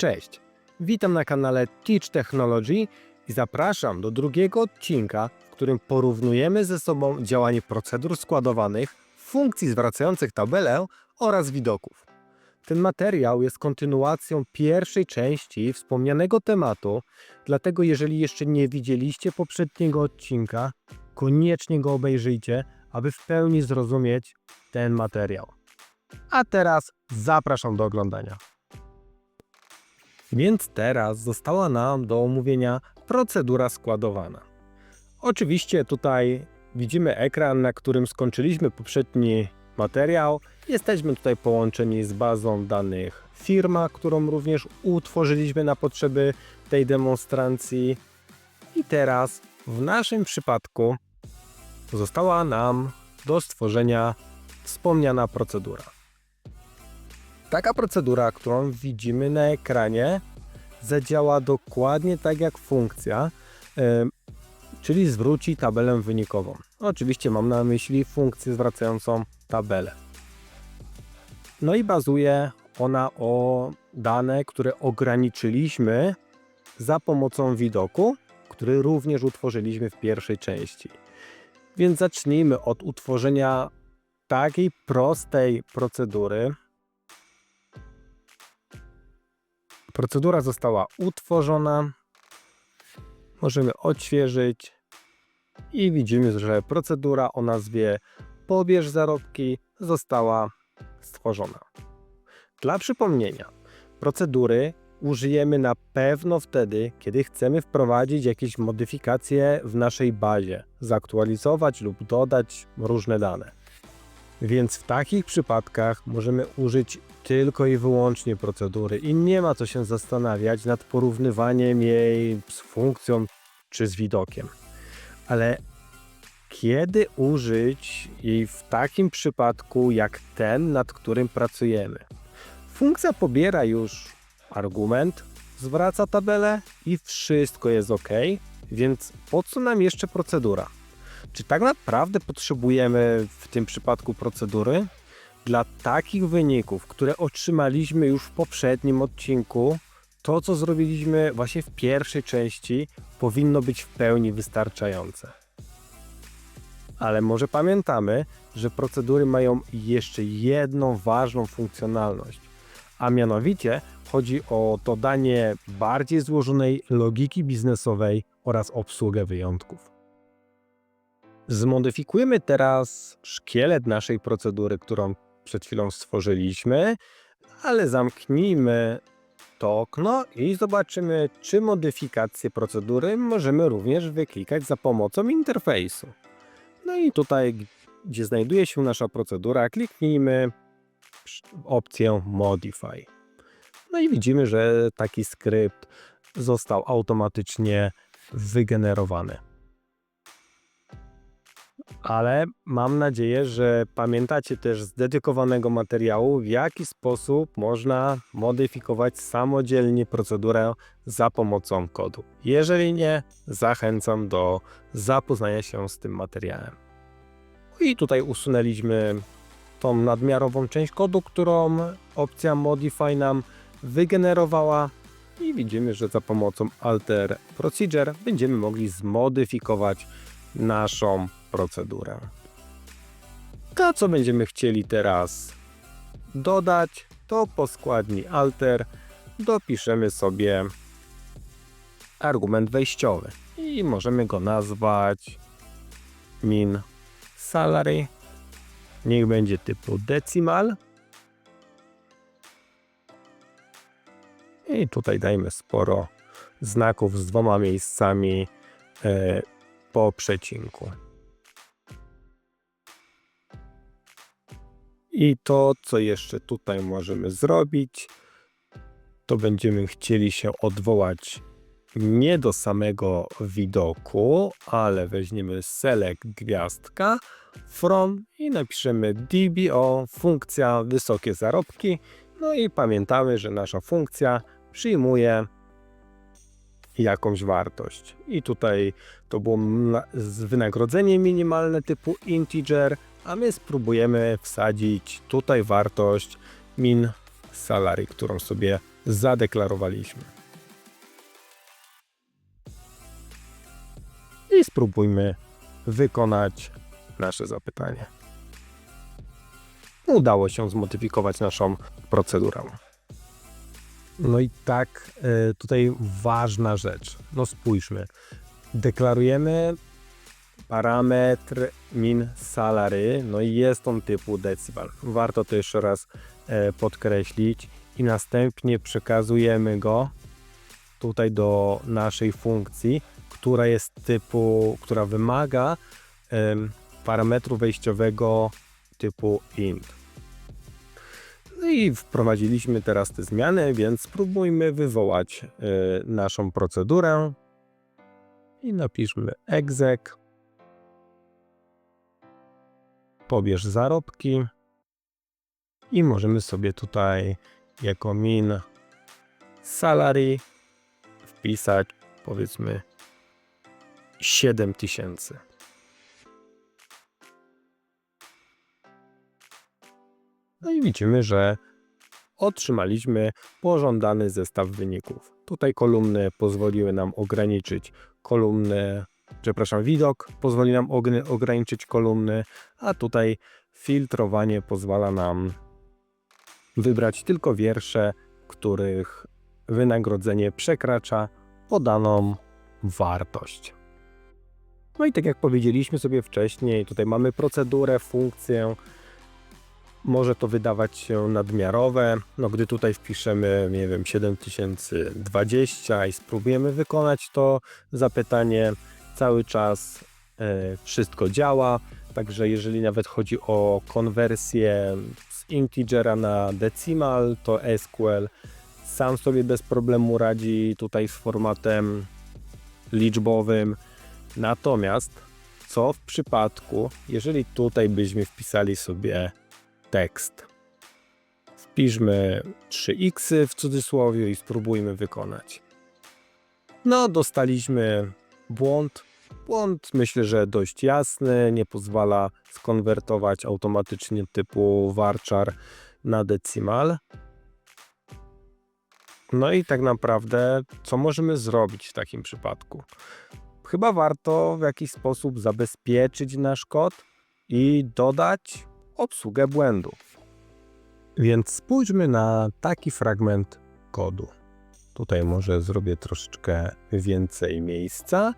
Cześć, witam na kanale Teach Technology i zapraszam do drugiego odcinka, w którym porównujemy ze sobą działanie procedur składowanych, funkcji zwracających tabelę oraz widoków. Ten materiał jest kontynuacją pierwszej części wspomnianego tematu, dlatego jeżeli jeszcze nie widzieliście poprzedniego odcinka, koniecznie go obejrzyjcie, aby w pełni zrozumieć ten materiał. A teraz zapraszam do oglądania. Więc teraz została nam do omówienia procedura składowana. Oczywiście tutaj widzimy ekran, na którym skończyliśmy poprzedni materiał. Jesteśmy tutaj połączeni z bazą danych firma, którą również utworzyliśmy na potrzeby tej demonstracji. I teraz w naszym przypadku została nam do stworzenia wspomniana procedura. Taka procedura, którą widzimy na ekranie, zadziała dokładnie tak jak funkcja, czyli zwróci tabelę wynikową. Oczywiście mam na myśli funkcję zwracającą tabelę. No i bazuje ona o dane, które ograniczyliśmy za pomocą widoku, który również utworzyliśmy w pierwszej części. Więc zacznijmy od utworzenia takiej prostej procedury, Procedura została utworzona. Możemy odświeżyć i widzimy, że procedura o nazwie pobierz zarobki została stworzona. Dla przypomnienia, procedury użyjemy na pewno wtedy, kiedy chcemy wprowadzić jakieś modyfikacje w naszej bazie, zaktualizować lub dodać różne dane. Więc w takich przypadkach możemy użyć tylko i wyłącznie procedury i nie ma co się zastanawiać nad porównywaniem jej z funkcją czy z widokiem. Ale kiedy użyć jej w takim przypadku jak ten, nad którym pracujemy? Funkcja pobiera już argument, zwraca tabelę i wszystko jest ok, więc po co nam jeszcze procedura? Czy tak naprawdę potrzebujemy w tym przypadku procedury? Dla takich wyników, które otrzymaliśmy już w poprzednim odcinku, to co zrobiliśmy właśnie w pierwszej części powinno być w pełni wystarczające. Ale może pamiętamy, że procedury mają jeszcze jedną ważną funkcjonalność, a mianowicie chodzi o dodanie bardziej złożonej logiki biznesowej oraz obsługę wyjątków. Zmodyfikujemy teraz szkielet naszej procedury, którą przed chwilą stworzyliśmy, ale zamknijmy to okno i zobaczymy, czy modyfikację procedury możemy również wyklikać za pomocą interfejsu. No i tutaj, gdzie znajduje się nasza procedura, kliknijmy opcję Modify. No i widzimy, że taki skrypt został automatycznie wygenerowany ale mam nadzieję, że pamiętacie też z dedykowanego materiału, w jaki sposób można modyfikować samodzielnie procedurę za pomocą kodu. Jeżeli nie, zachęcam do zapoznania się z tym materiałem. I tutaj usunęliśmy tą nadmiarową część kodu, którą opcja Modify nam wygenerowała i widzimy, że za pomocą Alter Procedure będziemy mogli zmodyfikować naszą procedurę. To, co będziemy chcieli teraz dodać, to po składni alter dopiszemy sobie argument wejściowy i możemy go nazwać min salary. Niech będzie typu decimal. I tutaj dajmy sporo znaków z dwoma miejscami e, po przecinku. I to, co jeszcze tutaj możemy zrobić, to będziemy chcieli się odwołać nie do samego widoku, ale weźmiemy select gwiazdka from i napiszemy DBO funkcja wysokie zarobki. No i pamiętamy, że nasza funkcja przyjmuje jakąś wartość. I tutaj to było wynagrodzenie minimalne typu integer, a my spróbujemy wsadzić tutaj wartość min salary, którą sobie zadeklarowaliśmy. I spróbujmy wykonać nasze zapytanie. Udało się zmodyfikować naszą procedurę. No i tak, e, tutaj ważna rzecz. No spójrzmy. Deklarujemy parametr min salary, no i jest on typu decimal. Warto to jeszcze raz e, podkreślić i następnie przekazujemy go tutaj do naszej funkcji, która jest typu, która wymaga parametru wejściowego typu int. No i wprowadziliśmy teraz te zmiany, więc spróbujmy wywołać y, naszą procedurę i napiszmy exec. Pobierz zarobki i możemy sobie tutaj jako min salary wpisać powiedzmy 7000. No i widzimy, że otrzymaliśmy pożądany zestaw wyników. Tutaj kolumny pozwoliły nam ograniczyć kolumny, przepraszam, widok pozwoli nam ogr- ograniczyć kolumny, a tutaj filtrowanie pozwala nam wybrać tylko wiersze, których wynagrodzenie przekracza podaną wartość. No i tak jak powiedzieliśmy sobie wcześniej, tutaj mamy procedurę, funkcję, może to wydawać się nadmiarowe. No, gdy tutaj wpiszemy, nie wiem, 7020 i spróbujemy wykonać to zapytanie, cały czas e, wszystko działa. Także jeżeli nawet chodzi o konwersję z integera na decimal, to SQL sam sobie bez problemu radzi tutaj z formatem liczbowym. Natomiast co w przypadku, jeżeli tutaj byśmy wpisali sobie tekst. Wpiszmy 3x w cudzysłowie i spróbujmy wykonać. No, dostaliśmy błąd. Błąd myślę, że dość jasny, nie pozwala skonwertować automatycznie typu varchar na decimal. No i tak naprawdę, co możemy zrobić w takim przypadku? Chyba warto w jakiś sposób zabezpieczyć nasz kod i dodać obsługę błędu. Więc spójrzmy na taki fragment kodu. Tutaj może zrobię troszeczkę więcej miejsca.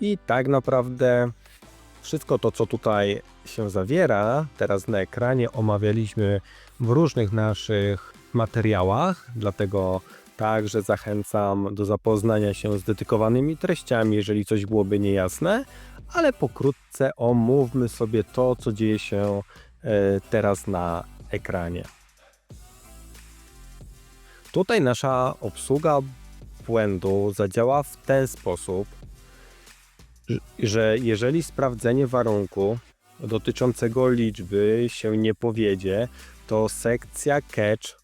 I tak naprawdę wszystko to, co tutaj się zawiera, teraz na ekranie omawialiśmy w różnych naszych materiałach, dlatego także zachęcam do zapoznania się z dedykowanymi treściami, jeżeli coś byłoby niejasne, ale pokrótce omówmy sobie to, co dzieje się e, teraz na ekranie. Tutaj nasza obsługa błędu zadziała w ten sposób, że- że jeżeli sprawdzenie warunku dotyczącego liczby się nie powiedzie, to sekcja catch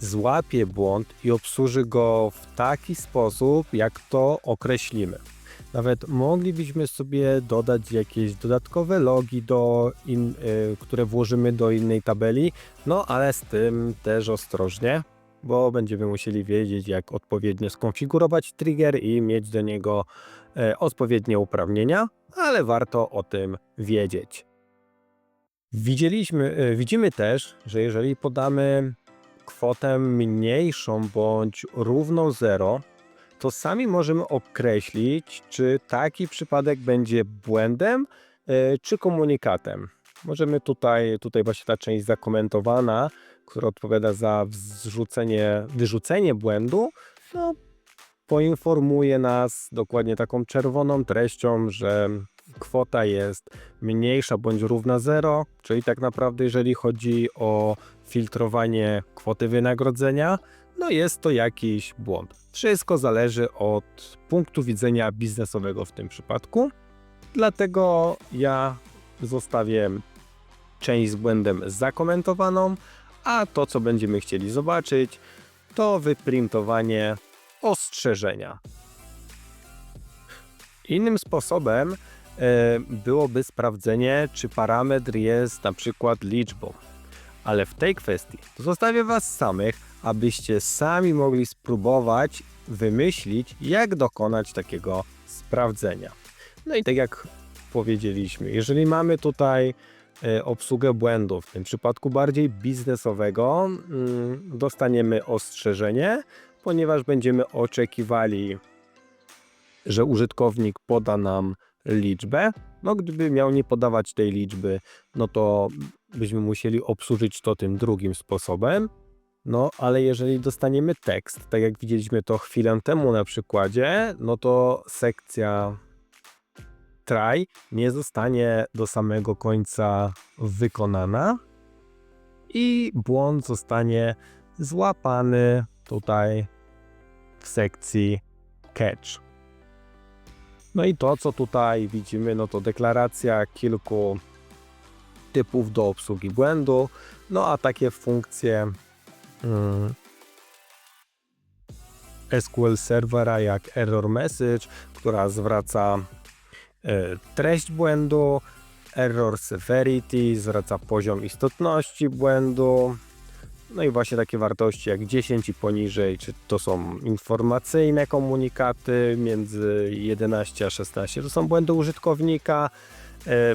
złapie błąd i obsłuży go w taki sposób, jak to określimy. Nawet moglibyśmy sobie dodać jakieś dodatkowe logi, do in, y, które włożymy do innej tabeli, no ale z tym też ostrożnie, bo będziemy musieli wiedzieć, jak odpowiednio skonfigurować trigger i mieć do niego e, odpowiednie uprawnienia, ale warto o tym wiedzieć. Widzieliśmy, e, widzimy też, że jeżeli podamy kwotę mniejszą bądź równą 0, to sami możemy określić, czy taki przypadek będzie błędem e, czy komunikatem. Możemy tutaj, tutaj właśnie ta część zakomentowana, która odpowiada za wrzucenie, wyrzucenie błędu, no, poinformuje nas dokładnie taką czerwoną treścią, że kwota jest mniejsza bądź równa 0, czyli tak naprawdę jeżeli chodzi o filtrowanie kwoty wynagrodzenia, no jest to jakiś błąd. Wszystko zależy od punktu widzenia biznesowego w tym przypadku. Dlatego ja zostawię część z błędem zakomentowaną, a to co będziemy chcieli zobaczyć to wyprintowanie ostrzeżenia. Innym sposobem e, byłoby sprawdzenie, czy parametr jest na przykład liczbą. Ale w tej kwestii zostawię Was samych, abyście sami mogli spróbować wymyślić, jak dokonać takiego sprawdzenia. No i tak jak powiedzieliśmy, jeżeli mamy tutaj obsługę błędów, w tym przypadku bardziej biznesowego, mm, dostaniemy ostrzeżenie, ponieważ będziemy oczekiwali, że użytkownik poda nam liczbę. No, gdyby miał nie podawać tej liczby, no to byśmy musieli obsłużyć to tym drugim sposobem. No, ale jeżeli dostaniemy tekst, tak jak widzieliśmy to chwilę temu na przykładzie, no to sekcja try nie zostanie do samego końca wykonana i błąd zostanie złapany tutaj w sekcji catch. No i to, co tutaj widzimy, no to deklaracja kilku typów do obsługi błędu, no a takie funkcje mm, SQL Servera jak error message, która zwraca treść błędu, error severity zwraca poziom istotności błędu, no i właśnie takie wartości jak 10 i poniżej, czy to są informacyjne komunikaty między 11 a 16, to są błędy użytkownika, e,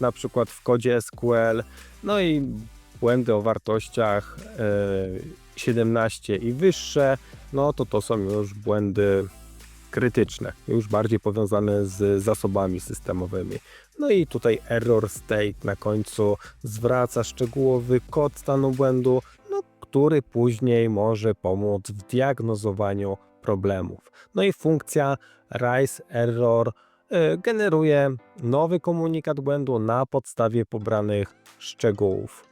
na przykład w kodzie SQL, no i błędy o wartościach e, 17 i wyższe, no to to są już błędy krytyczne, już bardziej powiązane z zasobami systemowymi. No i tutaj error state na końcu zwraca szczegółowy kod stanu błędu, no, który później może pomóc w diagnozowaniu problemów. No i funkcja rise error y, generuje nowy komunikat błędu na podstawie pobranych szczegółów.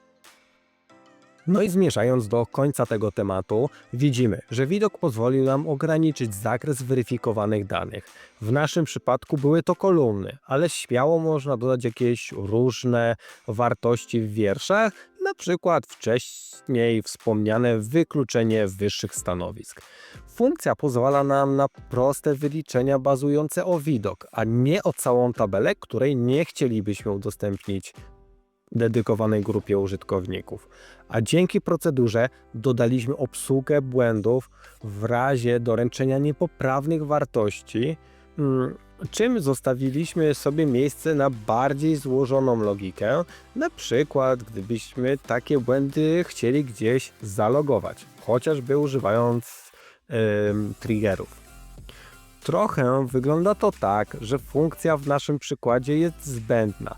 No i zmierzając do końca tego tematu, widzimy, że widok pozwolił nam ograniczyć zakres weryfikowanych danych. W naszym przypadku były to kolumny, ale śmiało można dodać jakieś różne wartości w wierszach, na przykład wcześniej wspomniane wykluczenie wyższych stanowisk. Funkcja pozwala nam na proste wyliczenia bazujące o widok, a nie o całą tabelę, której nie chcielibyśmy udostępnić dedykowanej grupie użytkowników. A dzięki procedurze dodaliśmy obsługę błędów w razie doręczenia niepoprawnych wartości, mm, czym zostawiliśmy sobie miejsce na bardziej złożoną logikę, na przykład gdybyśmy takie błędy chcieli gdzieś zalogować, chociażby używając ym, triggerów. Trochę wygląda to tak, że funkcja w naszym przykładzie jest zbędna,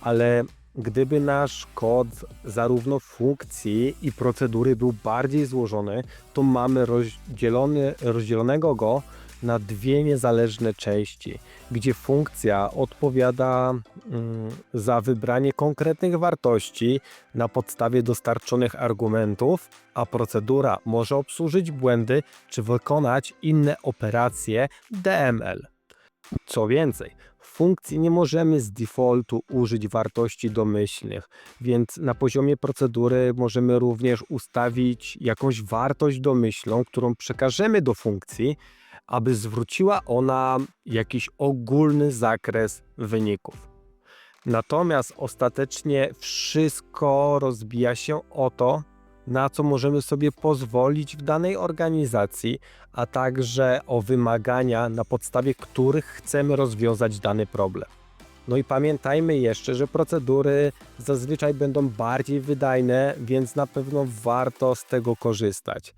ale Gdyby nasz kod zarówno funkcji i procedury był bardziej złożony, to mamy rozdzielony, rozdzielonego go na dwie niezależne części, gdzie funkcja odpowiada mm, za wybranie konkretnych wartości na podstawie dostarczonych argumentów, a procedura może obsłużyć błędy czy wykonać inne operacje DML. Co więcej, funkcji nie możemy z defaultu użyć wartości domyślnych, więc na poziomie procedury możemy również ustawić jakąś wartość domyślną, którą przekażemy do funkcji, aby zwróciła ona jakiś ogólny zakres wyników. Natomiast ostatecznie wszystko rozbija się o to, na co możemy sobie pozwolić w danej organizacji, a także o wymagania, na podstawie których chcemy rozwiązać dany problem. No i pamiętajmy jeszcze, że procedury zazwyczaj będą bardziej wydajne, więc na pewno warto z tego korzystać.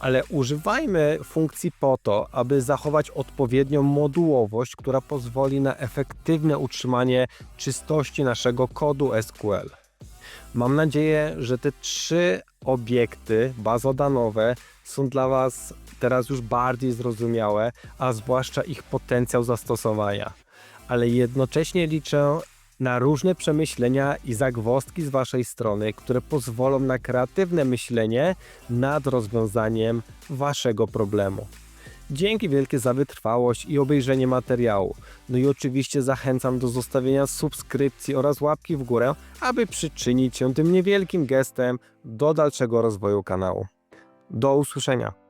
Ale używajmy funkcji po to, aby zachować odpowiednią modułowość, która pozwoli na efektywne utrzymanie czystości naszego kodu SQL. Mam nadzieję, że te trzy obiekty bazodanowe są dla Was teraz już bardziej zrozumiałe, a zwłaszcza ich potencjał zastosowania. Ale jednocześnie liczę na różne przemyślenia i zagwozdki z Waszej strony, które pozwolą na kreatywne myślenie nad rozwiązaniem Waszego problemu. Dzięki wielkie za wytrwałość i obejrzenie materiału. No i oczywiście zachęcam do zostawienia subskrypcji oraz łapki w górę, aby przyczynić się tym niewielkim gestem do dalszego rozwoju kanału. Do usłyszenia.